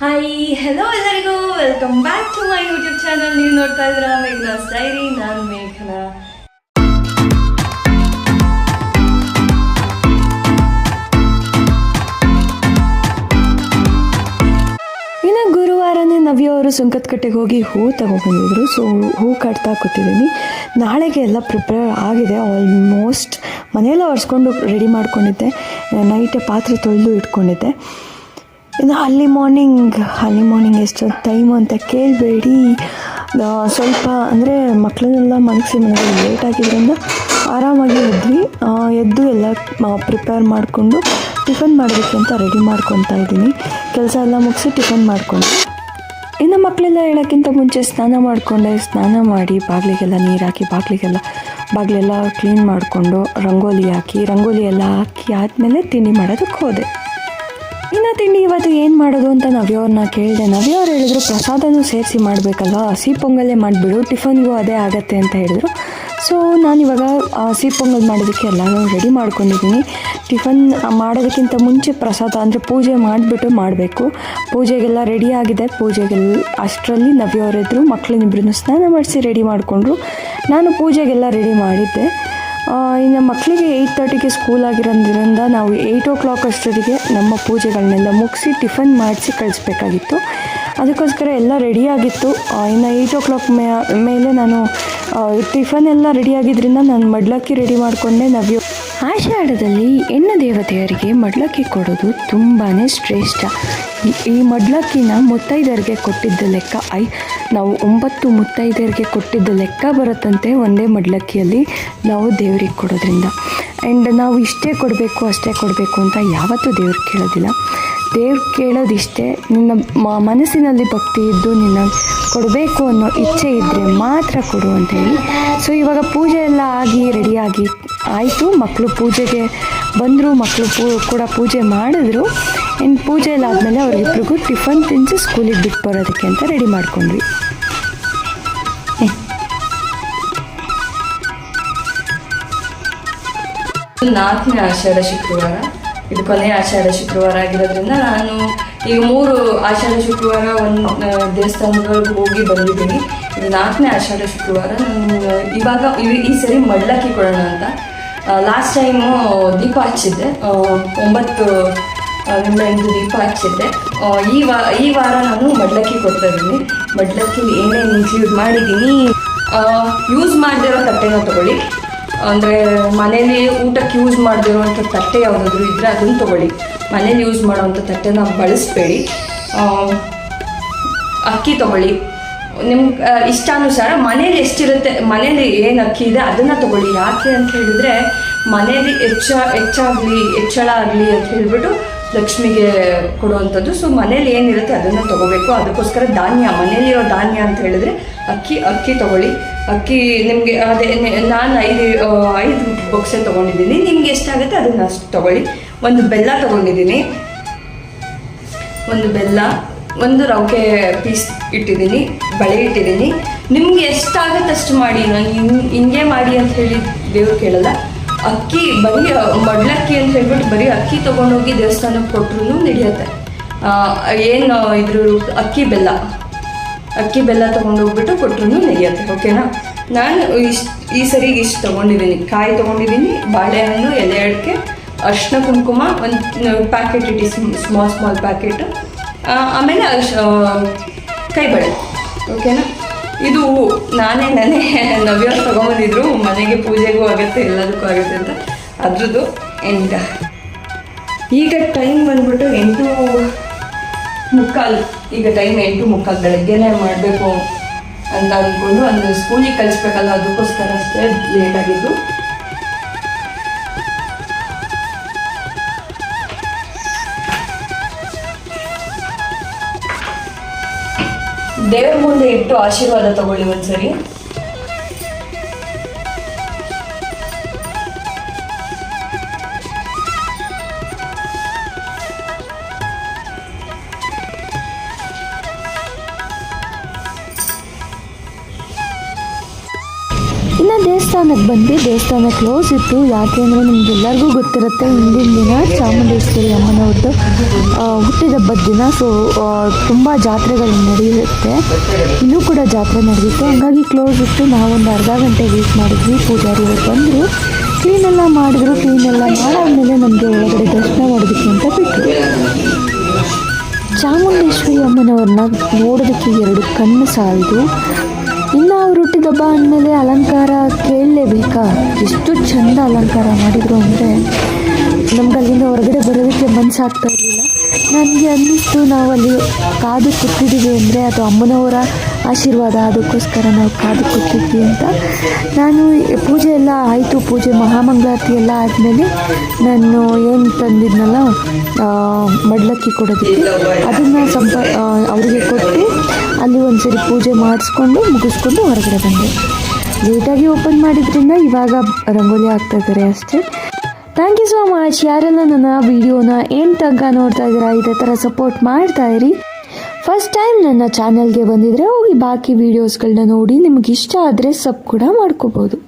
Hi hello ಎಲ್ಲರಿಗೂ. Welcome back to my YouTube channel ನೀವು ನೋಡ್ತಾ ಇದ್ದೀರಾ ಮೇಘ್ನಾಸ್ ಡೈರಿ ನಾನು ಮೇಘನಾ. ಇನ್ನು ಗುರುವಾರನೇ ನವ್ಯ ಅವರು ಹೋಗಿ ಹೂ ತಗೊಂಡ್ಬಂದಿದ್ರು. ಸೊ ಹೂ ಕಟ್ತಾ ಕೂತಿದ್ದೀನಿ. ನಾಳೆಗೆ ಎಲ್ಲ ಪ್ರಿಪೇರ್ ಆಗಿದೆ. ಆಲ್ಮೋಸ್ಟ್ ಮನೆಯೆಲ್ಲ ಒರೆಸ್ಕೊಂಡು ರೆಡಿ ಮಾಡ್ಕೊಂಡಿದ್ದೆ. ನೈಟೇ ಪಾತ್ರೆ ತೊಳೆದು ಇಟ್ಕೊಂಡಿದ್ದೆ. ಇನ್ನು ಅಲ್ಲಿ ಮಾರ್ನಿಂಗ್ ಅಲ್ಲಿ ಮಾರ್ನಿಂಗ್ ಎಷ್ಟು ಟೈಮು ಅಂತ ಕೇಳಬೇಡಿ. ಸ್ವಲ್ಪ ಅಂದರೆ ಮಕ್ಕಳನ್ನೆಲ್ಲ ಮನಸ್ಸಿ ಮನೆಗೆ ಲೇಟ್ ಆಗಿದ್ದರಿಂದ ಆರಾಮಾಗಿ ಎದ್ವಿ. ಆ, ಎದ್ದು ಎಲ್ಲ ಪ್ರಿಪೇರ್ ಮಾಡಿಕೊಂಡು ಟಿಫನ್ ಮಾಡಬೇಕು ಅಂತ ರೆಡಿ ಮಾಡ್ಕೊತಾ ಇದ್ದೀನಿ. ಕೆಲಸ ಎಲ್ಲ ಮುಗಿಸಿ ಟಿಫನ್ ಮಾಡಿಕೊಂಡು. ಇನ್ನು ಮಕ್ಕಳೆಲ್ಲ ಹೇಳೋಕ್ಕಿಂತ ಮುಂಚೆ ಸ್ನಾನ ಮಾಡಿಕೊಂಡೆ. ಸ್ನಾನ ಮಾಡಿ ಬಾಗಿಲಿಗೆಲ್ಲ ನೀರು ಹಾಕಿ ಬಾಗಿಲಿಗೆಲ್ಲ ಬಾಗಿಲೆಲ್ಲ ಕ್ಲೀನ್ ಮಾಡಿಕೊಂಡು ರಂಗೋಲಿ ಹಾಕಿ ರಂಗೋಲಿ ಎಲ್ಲ ಹಾಕಿ ಆದಮೇಲೆ ತಿಂಡಿ ಮಾಡೋದಕ್ಕೆ ಹೋದೆ. ಇನ್ನು ತಿಂಡಿ ಇವತ್ತು ಏನು ಮಾಡೋದು ಅಂತ ನವ್ಯವ್ರನ್ನ ಕೇಳಿದೆ, ನವ್ಯವ್ರು ಹೇಳಿದ್ರು ಪ್ರಸಾದನೂ ಸೇರಿಸಿ ಮಾಡಬೇಕಲ್ವ? ಹಸಿ ಪೊಂಗಲ್ಲೇ ಮಾಡಿಬಿಡು, ಟಿಫನ್ಗೂ ಅದೇ ಆಗತ್ತೆ ಅಂತ ಹೇಳಿದ್ರು. ಸೊ ನಾನಿವಾಗ ಹಸಿ ಪೊಂಗಲ್ ಮಾಡೋದಕ್ಕೆ ಎಲ್ಲನೂ ರೆಡಿ ಮಾಡ್ಕೊಂಡಿದ್ದೀನಿ. ಟಿಫನ್ ಮಾಡೋದಕ್ಕಿಂತ ಮುಂಚೆ ಪ್ರಸಾದ ಅಂದರೆ ಪೂಜೆ ಮಾಡಿಬಿಟ್ಟು ಮಾಡಬೇಕು. ಪೂಜೆಗೆಲ್ಲ ರೆಡಿ ಆಗಿದೆ. ಪೂಜೆಗೆಲ್ಲ ಅಷ್ಟರಲ್ಲಿ ನವ್ಯವ್ರಿದ್ರು ಮಕ್ಕಳನ್ನಿಬ್ಬರನ್ನು ಸ್ನಾನ ಮಾಡಿಸಿ ರೆಡಿ ಮಾಡಿಕೊಂಡ್ರು. ನಾನು ಪೂಜೆಗೆಲ್ಲ ರೆಡಿ ಮಾಡಿದ್ದೆ. ಇನ್ನು ಮಕ್ಕಳಿಗೆ ಏಯ್ಟ್ ತರ್ಟಿಗೆ ಸ್ಕೂಲ್ ಆಗಿರೋದ್ರಿಂದ ನಾವು ಏಯ್ಟ್ ಓ ಕ್ಲಾಕ್ ಅಷ್ಟೊತ್ತಿಗೆ ನಮ್ಮ ಪೂಜೆಗಳನ್ನೆಲ್ಲ ಮುಗಿಸಿ ಟಿಫನ್ ಮಾಡಿಸಿ ಕಳಿಸ್ಬೇಕಾಗಿತ್ತು. ಅದಕ್ಕೋಸ್ಕರ ಎಲ್ಲ ರೆಡಿಯಾಗಿತ್ತು ಇನ್ನು ಏಯ್ಟ್ ಓ ಕ್ಲಾಕ್ ಮೇಲೆ ನಾನು ಟಿಫನ್ ಎಲ್ಲ ರೆಡಿಯಾಗಿದ್ದರಿಂದ ನಾನು ಮಡ್ಲಕ್ಕಿ ರೆಡಿ ಮಾಡಿಕೊಂಡೆ. ನವ್ಯ ಆಷಾಢದಲ್ಲಿ ಹೆಣ್ಣು ದೇವತೆಯರಿಗೆ ಮಡ್ಲಕ್ಕಿ ಕೊಡೋದು ತುಂಬಾ ಶ್ರೇಷ್ಠ. ಈ- ಮಡ್ಲಕ್ಕಿನ ಮುತ್ತೈದರಿಗೆ ಕೊಟ್ಟಿದ್ದ ಲೆಕ್ಕ, ಐ, ನಾವು ಒಂಬತ್ತು ಮುತ್ತೈದರಿಗೆ ಕೊಟ್ಟಿದ್ದ ಲೆಕ್ಕ ಬರುತ್ತಂತೆ ಒಂದೇ ಮಡ್ಲಕ್ಕಿಯಲ್ಲಿ ನಾವು ದೇವ್ರಿಗೆ ಕೊಡೋದ್ರಿಂದ. ಆ್ಯಂಡ್ ನಾವು ಇಷ್ಟೇ ಕೊಡಬೇಕು, ಅಷ್ಟೇ ಕೊಡಬೇಕು ಅಂತ ಯಾವತ್ತೂ ದೇವ್ರಿಗೆ ಕೇಳೋದಿಲ್ಲ. ದೇವ್ರು ಕೇಳೋದಿಷ್ಟೇ ನಿನ್ನ ಮನಸ್ಸಿನಲ್ಲಿ ಭಕ್ತಿ ಇದ್ದು ನಿನ್ನ ಕೊಡಬೇಕು ಅನ್ನೋ ಇಚ್ಛೆ ಇದ್ದರೆ ಮಾತ್ರ ಕೊಡು ಅಂತೇಳಿ ಸೊ ಇವಾಗ ಪೂಜೆ ಎಲ್ಲ ಆಗಿ ರೆಡಿಯಾಗಿ ಆಯಿತು. ಮಕ್ಕಳು ಪೂಜೆಗೆ ಬಂದರು ಮಕ್ಕಳು ಪೂ, ಕೂಡ ಪೂಜೆ ಮಾಡಿದ್ರು. ಇನ್ನು ಪೂಜೆ ಎಲ್ಲ ಆದಮೇಲೆ ಅವ್ರಿಗಿಬ್ರಿಗೂ ಟಿಫನ್ ತಿನ್ನಿಸಿ ಸ್ಕೂಲಿಗೆ ಬಿಟ್ಟು ಬರೋದಕ್ಕೆ ಅಂತ ರೆಡಿ ಮಾಡ್ಕೊಂಡ್ವಿ. ನಾಲ್ಕನೇ ಆಷಾಢ ಶುಕ್ರವಾರ. ಇದು ಕೊನೆಯ ಆಷಾಢ ಶುಕ್ರವಾರ ಆಗಿರೋದ್ರಿಂದ ನಾನು ಈಗ ಮೂರು ಆಷಾಢ ಶುಕ್ರವಾರ ಒಂದು ದೇವಸ್ಥಾನಗಳಿಗೆ ಹೋಗಿ ಬಂದಿದ್ದೀನಿ. ಇದು ನಾಲ್ಕನೇ ಆಷಾಢ ಶುಕ್ರವಾರ. ನಾನು ಇವಾಗ ಈ- ಸರಿ ಮಡ್ಲಕ್ಕಿ ಕೊಡೋಣ ಅಂತ. ಲಾಸ್ಟ್ ಟೈಮು ದೀಪ ಹಚ್ಚಿದ್ದೆ. ಒಂಬತ್ತು ನಿಂಬೆಹಣ್ಣು ದೀಪ ಹಚ್ಚಿದ್ದೆ. ಈ ವಾ, ಈ ವಾರ ನಾನು ಮಡ್ಲಕ್ಕಿ ಕೊಡ್ತಾ ಇದ್ದೀನಿ. ಮಡ್ಲಕ್ಕಿ ಏನೇನು ಇನ್ಕ್ಲೂಡ್ ಮಾಡಿದ್ದೀನಿ? ಯೂಸ್ ಮಾಡದಿರೋ ತಟ್ಟೆನ ತಗೊಳ್ಳಿ. ಅಂದರೆ ಮನೇಲಿ ಊಟಕ್ಕೆ ಯೂಸ್ ಮಾಡದಿರುವಂಥ ತಟ್ಟೆ ಯಾವುದಾದ್ರೂ ಇದ್ದರೆ ಅದನ್ನು ತೊಗೊಳ್ಳಿ. ಮನೇಲಿ ಯೂಸ್ ಮಾಡೋವಂಥ ತಟ್ಟೆನ ಬಳಸಬೇಡಿ. ಅಕ್ಕಿ ತೊಗೊಳ್ಳಿ. ನಿಮ್ಗೆ ಇಷ್ಟಾನುಸಾರ ಮನೇಲಿ ಎಷ್ಟಿರುತ್ತೆ, ಮನೇಲಿ ಏನು ಅಕ್ಕಿ ಇದೆ ಅದನ್ನು ತಗೊಳ್ಳಿ. ಯಾಕೆ ಅಂತ ಹೇಳಿದ್ರೆ ಮನೇಲಿ ಹೆಚ್ಚ, ಹೆಚ್ಚಾಗಲಿ ಹೆಚ್ಚಳ ಆಗಲಿ ಅಂತ ಹೇಳಿಬಿಟ್ಟು ಲಕ್ಷ್ಮಿಗೆ ಕೊಡುವಂಥದ್ದು. ಸೊ ಮನೇಲಿ ಏನಿರುತ್ತೆ ಅದನ್ನು ತೊಗೋಬೇಕು. ಅದಕ್ಕೋಸ್ಕರ ಧಾನ್ಯ, ಮನೇಲಿರೋ ಧಾನ್ಯ ಅಂತ ಹೇಳಿದ್ರೆ ಅಕ್ಕಿ ಅಕ್ಕಿ ತೊಗೊಳ್ಳಿ. ಅಕ್ಕಿ ನಿಮಗೆ ಅದೇ ನಾನು ಐದು ಐದು ಬೊಕ್ಸೆ ತೊಗೊಂಡಿದ್ದೀನಿ. ನಿಮ್ಗೆ ಎಷ್ಟಾಗುತ್ತೆ ಅದನ್ನು ಅಷ್ಟು ತೊಗೊಳ್ಳಿ. ಒಂದು ಬೆಲ್ಲ ತೊಗೊಂಡಿದ್ದೀನಿ. ಒಂದು ಬೆಲ್ಲ ಒಂದು ರೌಕೆ ಪೀಸ್ ಇಟ್ಟಿದ್ದೀನಿ, ಬಳೆ ಇಟ್ಟಿದ್ದೀನಿ. ನಿಮ್ಗೆ ಎಷ್ಟಾಗುತ್ತೆ ಅಷ್ಟು ಮಾಡಿ? ನಾನು ಹಿಂಗೆ ಹಿಂಗೆ ಮಾಡಿ ಅಂತ ಹೇಳಿ ದೇವ್ರು ಕೇಳಲ್ಲ. ಅಕ್ಕಿ, ಬರೀ ಮಡ್ಲಕ್ಕಿ ಅಂತ ಹೇಳ್ಬಿಟ್ಟು ಬರೀ ಅಕ್ಕಿ ತೊಗೊಂಡೋಗಿ ದೇವಸ್ಥಾನಕ್ಕೆ ಕೊಟ್ಟರು ನಡೆಯುತ್ತೆ. ಏನು ಇದ್ರ ಅಕ್ಕಿ ಬೆಲ್ಲ ಅಕ್ಕಿ ಬೆಲ್ಲ ತೊಗೊಂಡೋಗ್ಬಿಟ್ಟು ಕೊಟ್ಟರು ನಡೆಯುತ್ತೆ, ಓಕೆನಾ? ನಾನು ಇಷ್ಟು, ಈ ಸರಿ ಇಷ್ಟು ತೊಗೊಂಡಿದ್ದೀನಿ. ಕಾಯಿ ತೊಗೊಂಡಿದ್ದೀನಿ, ಬಾಳೆಹಣ್ಣು, ಎಲೆ ಅಡಿಕೆ, ಅರ್ಶಿನ ಕುಂಕುಮ, ಒಂದು ಪ್ಯಾಕೆಟ್ ಇಟ್ಟು ಸ್ಮಾಲ್ ಸ್ಮಾಲ್ ಪ್ಯಾಕೆಟ್. ಆಮೇಲೆ ಕೈಬಳೆ, ಓಕೆನಾ? ಇದು ನಾನೇ ನಾನೇ ನವ್ಯವ್ರು ತೊಗೊಂಬಂದಿದ್ರು. ಮನೆಗೆ ಪೂಜೆಗೂ ಆಗುತ್ತೆ, ಎಲ್ಲದಕ್ಕೂ ಆಗುತ್ತೆ ಅಂತ. ಅದ್ರದ್ದು ಎಂಡ ಈಗ ಟೈಮ್ ಬಂದ್ಬಿಟ್ಟು ಎಂಟು ಮುಕ್ಕಾಲು. ಈಗ ಟೈಮ್ ಎಂಟು ಮುಕ್ಕಾಲು ಬೆಳಗ್ಗೆನೇ ಮಾಡಬೇಕು ಅಂತ ಅಂದ್ಕೊಂಡು ಅಂದರೆ ಸ್ಕೂಲಿಗೆ ಕಳಿಸ್ಬೇಕಲ್ಲ, ಅದಕ್ಕೋಸ್ಕರ ಅಷ್ಟೇ ಲೇಟ್ ಆಗಿದ್ದು. ದೇವ್ರ ಮುಂದೆ ಇಟ್ಟು ಆಶೀರ್ವಾದ ತಗೊಳ್ಳಿ ಒಂದ್ಸರಿ. ದೇವಸ್ಥಾನಕ್ಕೆ ಬಂದು ದೇವಸ್ಥಾನ ಕ್ಲೋಸ್ ಇತ್ತು. ಯಾಕೆ ಅಂದರೆ ನಿಮ್ಗೆಲ್ಲರಿಗೂ ಗೊತ್ತಿರುತ್ತೆ ಹಿಂದಿನ ದಿನ ಚಾಮುಂಡೇಶ್ವರಿ ಅಮ್ಮನವ್ರದ್ದು ಹುಟ್ಟಿದ ಹುಟ್ಟಿದಬ್ಬದ ದಿನ. ಸೊ ತುಂಬ ಜಾತ್ರೆಗಳು ನಡೆಯುತ್ತೆ. ಇನ್ನೂ ಕೂಡ ಜಾತ್ರೆ ನಡೆಯುತ್ತೆ. ಹಂಗಾಗಿ ಕ್ಲೋಸ್ ಇತ್ತು. ನಾವೊಂದು ಅರ್ಧ ಗಂಟೆ ವೇಟ್ ಮಾಡಿದ್ವಿ. ಪೂಜಾರಿ ಅವ್ರು ಬಂದರು. ಕ್ಲೀನೆಲ್ಲ ಮಾಡಿದ್ರು. ಕ್ಲೀನ್ ಎಲ್ಲ ಮಾಡಾದ್ಮೇಲೆ ನಮಗೆ ಒಳಗಡೆ ದರ್ಶನ ಮಾಡೋದಕ್ಕೆ ಅಂತ ಬಿಟ್ಟರು ಚಾಮುಂಡೇಶ್ವರಿ ಅಮ್ಮನವ್ರನ್ನ ನೋಡೋದಕ್ಕೆ ಎರಡು ಕಣ್ಣು ಸಾಲದು. ಇನ್ನು ಅವ್ರು ಹುಟ್ಟಿದಬ್ಬ ಅಂದಮೇಲೆ ಅಲಂಕಾರ ಕೇಳಲೇಬೇಕಾ? ಎಷ್ಟು ಚಂದ ಅಲಂಕಾರ ಮಾಡಿದರು ಅಂದರೆ ನಮ್ಗೆ ಅಲ್ಲಿಂದ ಹೊರಗಡೆ ಬರೋದಕ್ಕೆ ಮನಸ್ಸಾಗ್ತಾ ಇರಲಿಲ್ಲ. ನನಗೆ ಅನ್ನಿಸ್ತು ನಾವು ಅಲ್ಲಿ ಕಾದು ಕೊಟ್ಟಿದ್ದೀವಿ ಅಂದರೆ ಅದು ಅಮ್ಮನವರ ಆಶೀರ್ವಾದ, ಅದಕ್ಕೋಸ್ಕರ ನಾವು ಕಾದು ಕೂತಿದ್ವಿ ಅಂತ. ನಾನು ಪೂಜೆ ಎಲ್ಲ ಆಯಿತು, ಪೂಜೆ ಮಹಾಮಂಗಳಾರತಿ ಎಲ್ಲ ಆದಮೇಲೆ ನಾನು ಏನು ತಂದಿದ್ನಲ್ಲ ಮಡ್ಲಕ್ಕಿ ಕೊಡೋದಕ್ಕೆ. ಅದನ್ನು ಕೊಟ್ಟು ಒಂದ್ಸರಿ ಪೂಜೆ ಮಾಡಿಸ್ಕೊಂಡು ಮುಗಿಸ್ಕೊಂಡು ಹೊರಗಡೆ ಬಂದೆ. ಲೇಟಾಗಿ ಓಪನ್ ಮಾಡಿದ್ರಿಂದ ಇವಾಗ ರಂಗೋಲಿ ಹಾಕ್ತಾ ಇದ್ದಾರೆ ಅಷ್ಟೇ. ಥ್ಯಾಂಕ್ ಯು ಸೋ ಮಚ್ ಯಾರೆಲ್ಲ ನನ್ನ ವಿಡಿಯೋನ ಏನು ತನಕ ನೋಡ್ತಾ ಇದ್ದೀರಾ, ಇದೇ ಥರ ಸಪೋರ್ಟ್ ಮಾಡ್ತಾ ಇರಿ. ಫಸ್ಟ್ ಟೈಮ್ ನನ್ನ ಚಾನಲ್ಗೆ ಬಂದಿದ್ರೆ ಹೋಗಿ ಬಾಕಿ ವೀಡಿಯೋಸ್ಗಳನ್ನ ನೋಡಿ, ನಿಮ್ಗೆ ಇಷ್ಟ ಆದರೆ ಸಬ್ ಕೂಡ ಮಾಡ್ಕೋಬೋದು.